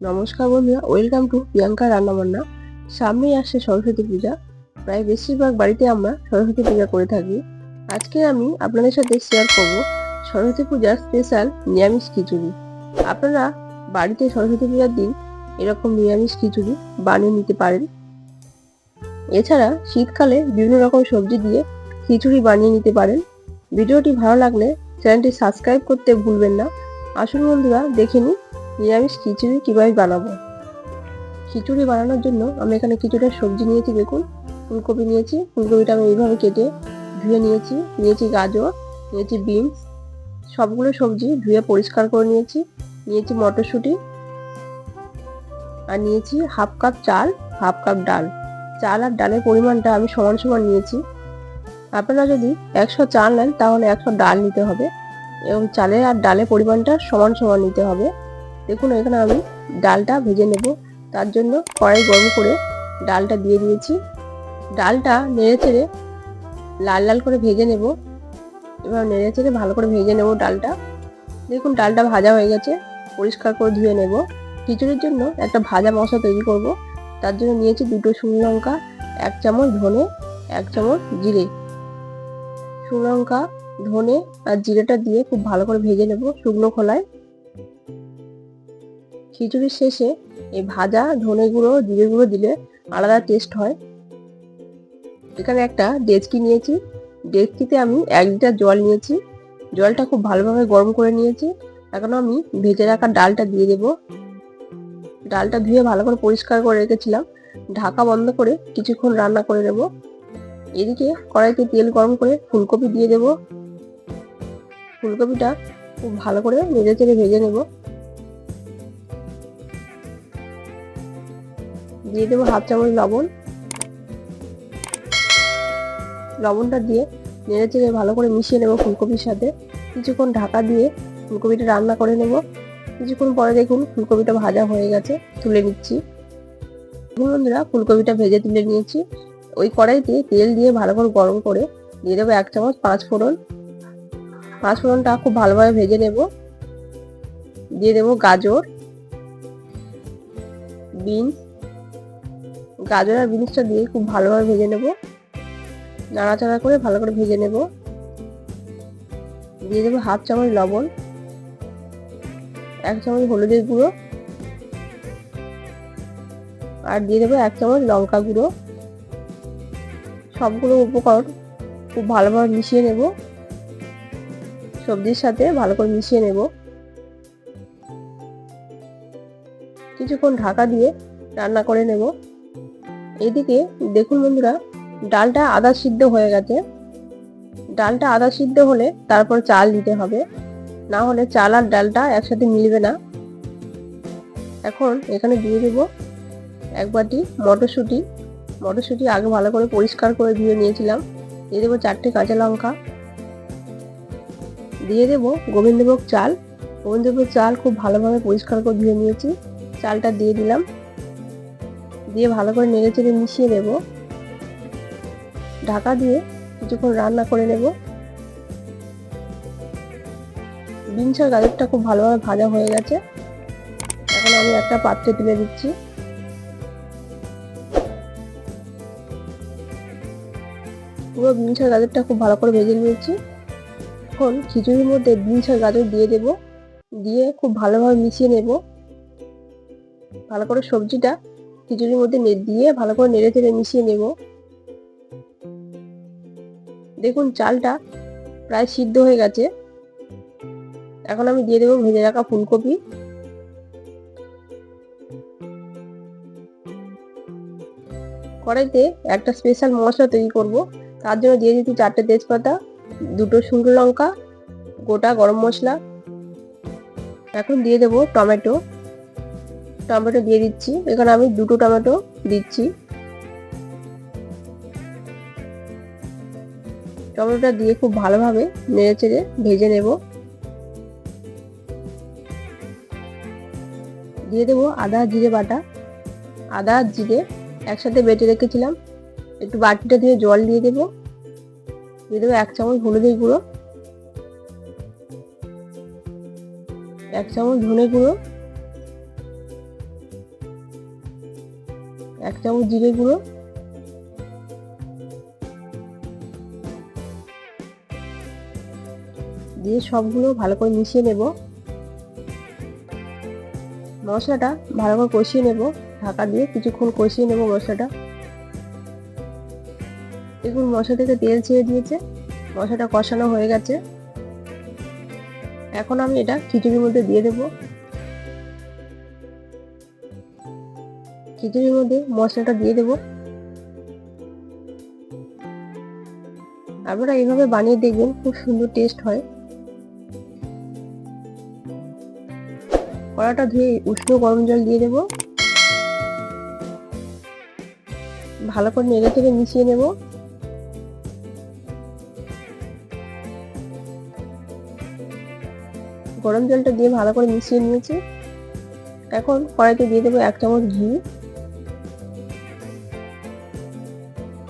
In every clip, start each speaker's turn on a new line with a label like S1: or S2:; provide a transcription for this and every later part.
S1: নমস্কার বন্ধুরা, welcome to Priyanka রান্নাবান্না। সামনেই আসছে সরস্বতী পূজা। প্রায় বেশিরভাগ বাড়িতে আমরা সরস্বতী পূজা করে থাকি। আজকে আমি আপনাদের সাথে শেয়ার করব সরস্বতী পূজার স্পেশাল নিরামিষ খিচুড়ি। আপনারা বাড়িতে সরস্বতী পূজার দিন এরকম নিরামিষ খিচুড়ি বানিয়ে নিতে পারেন। এছাড়া শীতকালে বিভিন্ন রকম সবজি দিয়ে খিচুড়ি বানিয়ে নিতে পারেন। ভিডিওটি ভালো লাগলে চ্যানেলটি সাবস্ক্রাইব করতে ভুলবেন না। আসুন বন্ধুরা, দেখে নিই। নিরামিষ খিচুড়ি কীভাবে বানাবো? খিচুড়ি বানানোর জন্য আমি এখানে কিছুটা সবজি নিয়েছি, দেখুন। ফুলকপি নিয়েছি, ফুলকপিটা আমি এইভাবে কেটে ধুয়ে নিয়েছি। নিয়েছি গাজর, নিয়েছি বিনস, সবগুলো সবজি ধুয়ে পরিষ্কার করে নিয়েছি। নিয়েছি মটরশুঁটি আর নিয়েছি হাফ কাপ চাল, হাফ কাপ ডাল। চাল আর ডালের পরিমাণটা আমি সমান সমান নিয়েছি। আপনারা যদি একশো চাল নেন, তাহলে একশো ডাল নিতে হবে এবং চালের আর ডালের পরিমাণটা সমান সমান নিতে হবে। দেখুন, এখানে আমি ডালটা ভেজে নেব। তার জন্য কড়াই গরম করে ডালটা দিয়ে দিয়েছি। ডালটা নেড়ে চেড়ে লাল লাল করে ভেজে নেব। এবার নেড়ে চেড়ে ভালো করে ভেজে নেব ডালটা। দেখুন, ডালটা ভাজা হয়ে গেছে। পরিষ্কার করে ধুয়ে নেব। খিচুড়ির জন্য একটা ভাজা মশলা তৈরি করব। তার জন্য নিয়েছি দুটো শুকনো লঙ্কা, এক চামচ ধনে, এক চামচ জিরে। শুকনো লঙ্কা, ধনে আর জিরেটা দিয়ে খুব ভালো করে ভেজে নেব শুকনো খোলায়। খিচুড়ির শেষে এই ভাজা ধনে গুঁড়ো, জিরে গুঁড়ো দিলে আলাদা টেস্ট হয়। এখানে একটা ডেচকি নিয়েছি। ডেচকিতে আমি এক লিটার জল নিয়েছি। জলটা খুব ভালোভাবে গরম করে নিয়েছি। এখন আমি ভেজে রাখা ডালটা দিয়ে দেব। ডালটা ধুয়ে ভালো করে পরিষ্কার করে রেখেছিলাম। ঢাকা বন্ধ করে কিছুক্ষণ রান্না করে নেব। এদিকে কড়াইতে তেল গরম করে ফুলকপি দিয়ে দেব। ফুলকপিটা খুব ভালো করে নেড়ে চেড়ে ভেজে নেব। দিয়ে দেবো হাফ চামচ লবণ। লবণটা দিয়ে নেড়ে চেড়ে ভালো করে মিশিয়ে নেব ফুলকপির সাথে। কিছুক্ষণ ঢাকা দিয়ে ফুলকপিটা রান্না করে নেব। কিছুক্ষণ পরে দেখুন ফুলকপিটা ভাজা হয়ে গেছে, তুলে নিচ্ছি। বন্ধুরা, ফুলকপিটা ভেজে তুলে নিয়েছি। ওই কড়াইতে তেল দিয়ে ভালো করে গরম করে দিয়ে দেবো এক চামচ পাঁচ ফোড়ন। পাঁচ ফোড়নটা খুব ভালোভাবে ভেজে নেব। দিয়ে দেবো গাজর, বিনস গাজর আর বিনসটা দিয়ে খুব ভালোভাবে ভেজে নেব। নাড়াচাড়া করে ভালো করে ভেজে নেব। দিয়ে দেবো হাফ চামচ লবণ, এক চামচ হলুদের গুঁড়ো আর দিয়ে দেবো এক চামচ লঙ্কা গুঁড়ো। সবগুলো উপকরণ খুব ভালোভাবে মিশিয়ে নেব। সবজির সাথে ভালো করে মিশিয়ে নেব। কিছুক্ষণ ঢাকা দিয়ে রান্না করে নেব। এদিকে দেখুন বন্ধুরা, ডালটা আদা সিদ্ধ হয়ে গেছে। ডালটা আদা সিদ্ধ হলে তারপর চাল দিতে হবে। না হলে চাল আর ডালটা একসাথে মিলবে না। এখন এখানে দিয়ে দেব এক বাটি মটরশুঁটি। মটরশুঁটি আগে ভালো করে পরিষ্কার করে ধুয়ে নিয়েছিলাম। দিয়ে দেবো চারটে কাঁচা লঙ্কা। দিয়ে দেব গোবিন্দভোগ চাল। গোবিন্দভোগ চাল খুব ভালোভাবে পরিষ্কার করে ধুয়ে নিয়েছি। চালটা দিয়ে দিলাম। দিয়ে ভালো করে নেড়ে চেড়ে মিশিয়ে নেব। ঢাকা দিয়ে কিছুক্ষণ রান্না করে নেব। বিনস আর গাজরটা খুব ভালোভাবে ভাজা হয়ে গেছে। এখন আমি একটা পাত্রে তুলে দিচ্ছি। পুরো বিনস আর গাজরটা খুব ভালো করে ভেজে নিয়েছি। এখন খিচুড়ির মধ্যে বিনস আর গাজর দিয়ে দেব। দিয়ে খুব ভালোভাবে মিশিয়ে নেব। ভালো করে সবজিটা খিচুড়ির মধ্যে দিয়ে ভালো করে নেড়ে চেড়ে মিশিয়ে নেব। দেখুন চালটা প্রায় সিদ্ধ হয়ে গেছে। এখন আমি দিয়ে দেবো ভেজে রাখা ফুলকপি। কড়াইতে একটা স্পেশাল মশলা তৈরি করব। তার জন্য দিয়ে দিচ্ছি চারটে তেজপাতা, দুটো শুকনো লঙ্কা, গোটা গরম মশলা। এখন দিয়ে দেবো টমেটো। টমেটো দিয়ে দিচ্ছি। এখানে আমি দুটো টমেটো দিচ্ছি। টমেটোটা দিয়ে খুব ভালোভাবে নেড়ে চেড়ে ভেজে নেব। দিয়ে দেবো আদা, জিরে, বাটা। আদা, জিরে একসাথে বেটে রেখেছিলাম। একটু বাটিটা দিয়ে জল দিয়ে দেবো। দিয়ে দেবো এক চামচ হলুদের গুঁড়ো। এক চামচ ধনে গুঁড়ো। এক চামচ জিরে গুঁড়ো। দিয়ে সবগুলো ভালো করে মিশিয়ে নেব। মশলাটা ভালো করে কষিয়ে নেব। ঢাকা দিয়ে কিছুক্ষণ কষিয়ে নেব মশলাটা। দেখুন, মশলা থেকে তেল ছেড়ে দিয়েছে। মশলাটা কষানো হয়ে গেছে। এখন আমি এটা খিচুড়ির মধ্যে দিয়ে দেব। খিচুড়ির মধ্যে মশলাটা দিয়ে দেব। আপনারা এইভাবে বানিয়ে দেখবেন, খুব সুন্দর টেস্ট হয়। কড়াটা ধুয়ে উষ্ণ গরম জল দিয়ে দেব। ভালো করে নেড়ে থেকে মিশিয়ে নেব। গরম জলটা দিয়ে ভালো করে মিশিয়ে নিয়েছি। এখন কড়াইতে দিয়ে দেবো এক চামচ ঘি।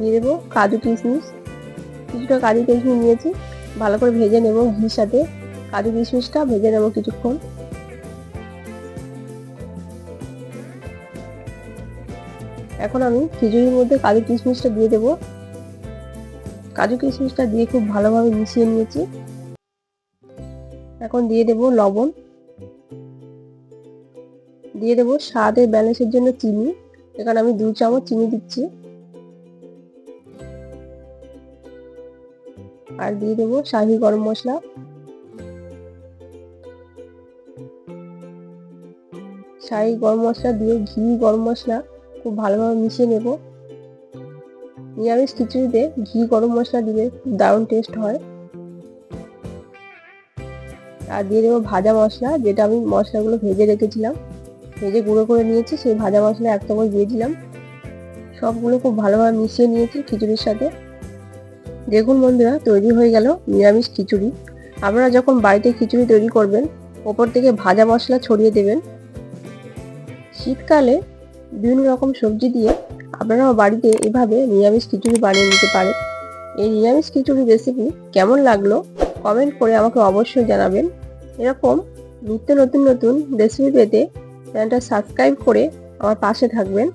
S1: দিয়ে দেবো, কাজু কিশমিশ। কিছুটা কাজু কিশমিশ নিয়েছি। ভালো করে ভেজে নেব ঘির সাথে। কাজু কিশমিশটা ভেজে নেব কিছুক্ষণ। এখন আমি খিচুড়ির মধ্যে কাজু কিশমিশটা দিয়ে দেব। কাজু কিশমিশটা দিয়ে খুব ভালোভাবে মিশিয়ে নিয়েছি। এখন দিয়ে দেব লবণ। দিয়ে দেব স্বাদের ব্যালেন্সের জন্য চিনি। এখানে আমি দু চামচ চিনি দিচ্ছি। আর দিয়ে দেবো শাহি গরম মশলা। শাহি গরম মশলা দিয়ে ঘি গরম মশলা খুব ভালোভাবে মিশিয়ে নেব। নিরামিষ খিচুড়িতে ঘি গরম মশলা দিলে দারুণ টেস্ট হয়। আর দিয়ে দেবো ভাজা মশলা, যেটা আমি মশলাগুলো ভেজে রেখেছিলাম। ভেজে গুঁড়ো করে নিয়েছি, সেই ভাজা মশলা এক চামচ দিয়ে দিলাম। সবগুলো খুব ভালোভাবে মিশিয়ে নিয়েছি খিচুড়ির সাথে। দেখুন বন্ধুরা, তৈরি হয়ে গেল নিরামিষ খিচুড়ি। আপনারা যখন বাড়িতে খিচুড়ি তৈরি করবেন, ওপর থেকে ভাজা মশলা ছড়িয়ে দেবেন। শীতকালে বিভিন্ন রকম সবজি দিয়ে আপনারাও বাড়িতে এভাবে নিরামিষ খিচুড়ি বানিয়ে নিতে পারেন। এই নিরামিষ খিচুড়ি রেসিপি কেমন লাগল কমেন্ট করে আমাকে অবশ্যই জানাবেন। এরকম নিত্য নতুন নতুন রেসিপি পেতে চ্যানেলটা সাবস্ক্রাইব করে আমার পাশে থাকবেন।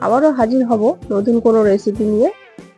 S1: আবারও হাজির হব নতুন কোনো রেসিপি নিয়ে।